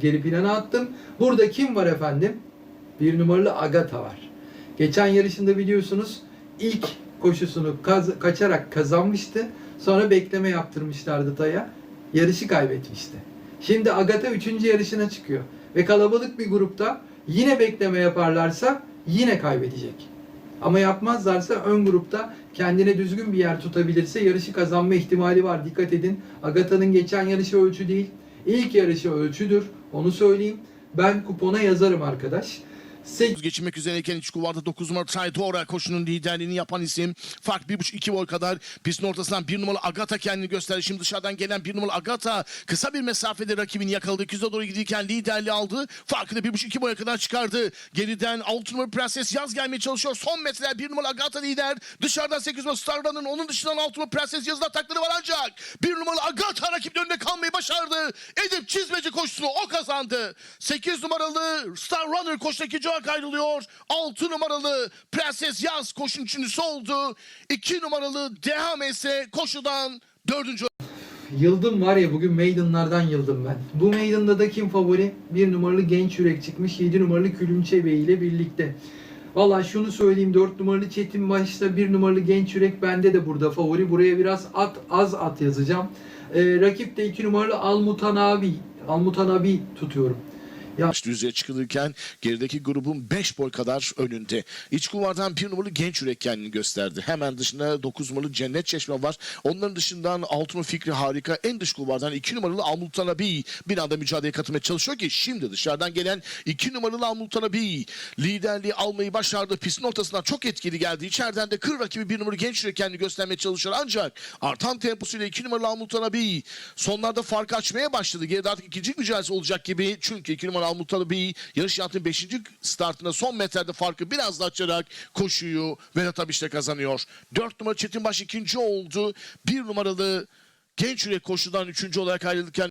geri plana attım. Burada kim var efendim? Bir numaralı Agata var. Geçen yarışında biliyorsunuz ilk koşusunu kaz- kaçarak kazanmıştı. Sonra bekleme yaptırmışlardı Taya. Yarışı kaybetmişti. Şimdi Agata 3. yarışına çıkıyor. Ve kalabalık bir grupta yine bekleme yaparlarsa yine kaybedecek. Ama yapmazlarsa ön grupta kendine düzgün bir yer tutabilirse yarışı kazanma ihtimali var. Dikkat edin. Agata'nın geçen yarışı ölçü değil. İlk yarışı ölçüdür. Onu söyleyeyim. Ben kupona yazarım arkadaş. Se- geçirmek üzereyken iç kulvarda 9 numara Traidora koşunun liderliğini yapan isim. Fark 1.5-2 boy kadar pistin ortasından 1 numaralı Agata kendini gösterdi. Şimdi dışarıdan gelen 1 numaralı Agata kısa bir mesafede rakibini yakaladı. 200'e doğru giderken liderliği aldı. Farkını 1.5-2 boya kadar çıkardı. Geriden 6 numaralı Prenses Yaz gelmeye çalışıyor. Son metreler 1 numaralı Agata lider. Dışarıdan 8 numaralı Star Run'ın onun dışından 6 numaralı Prenses Yaz'ın atakları var ancak 1 numaralı Agata rakibinin önünde kalmayı başardı. Edip Çizmeci koşusunu o kazandı. 8 numaralı Star Runner koşuda ikinci olarak ayrılıyor. 6 numaralı Prenses Yaz koşun üçüncüsü oldu. 2 numaralı Dehame ise koşudan dördüncü Yıldım var ya bugün Maiden'lardan yıldım ben. Bu Maiden'da da kim favori? Bir numaralı genç yürek çıkmış. 7 numaralı Külünçe Bey ile birlikte. Valla şunu söyleyeyim 4 numaralı Çetin Baş'ta 1 numaralı genç yürek bende de burada favori. Buraya biraz at az at yazacağım. Ee, rakip de 2 numaralı Almutanabi. Almutanabi tutuyorum. Ya düzeye çıkılırken gerideki grubun 5 boy kadar önünde. İç kulvardan bir numaralı genç yürek kendini gösterdi. Hemen dışında 9 numaralı Cennet Çeşme var. Onların dışından 6 numaralı Fikri harika. En dış kulvardan 2 numaralı Amultanabi bir anda mücadeleye katılmaya çalışıyor ki şimdi dışarıdan gelen 2 numaralı Amultanabi liderliği almayı başardı. Pistin ortasından çok etkili geldi. İçeriden de kır rakibi bir numaralı genç yürek kendini göstermeye çalışıyor. Ancak artan temposuyla 2 numaralı Amultanabi sonlarda fark açmaya başladı. Geride artık ikinci mücadelesi olacak gibi. Çünkü 2 numaralı Almutalabi yarış yaptığın 5. startında son metrede farkı biraz da açarak koşuyu Vedat Abiş'te kazanıyor. 4 numara Çetinbaş ikinci oldu. 1 numaralı Genç Yürek koşudan üçüncü olarak ayrılırken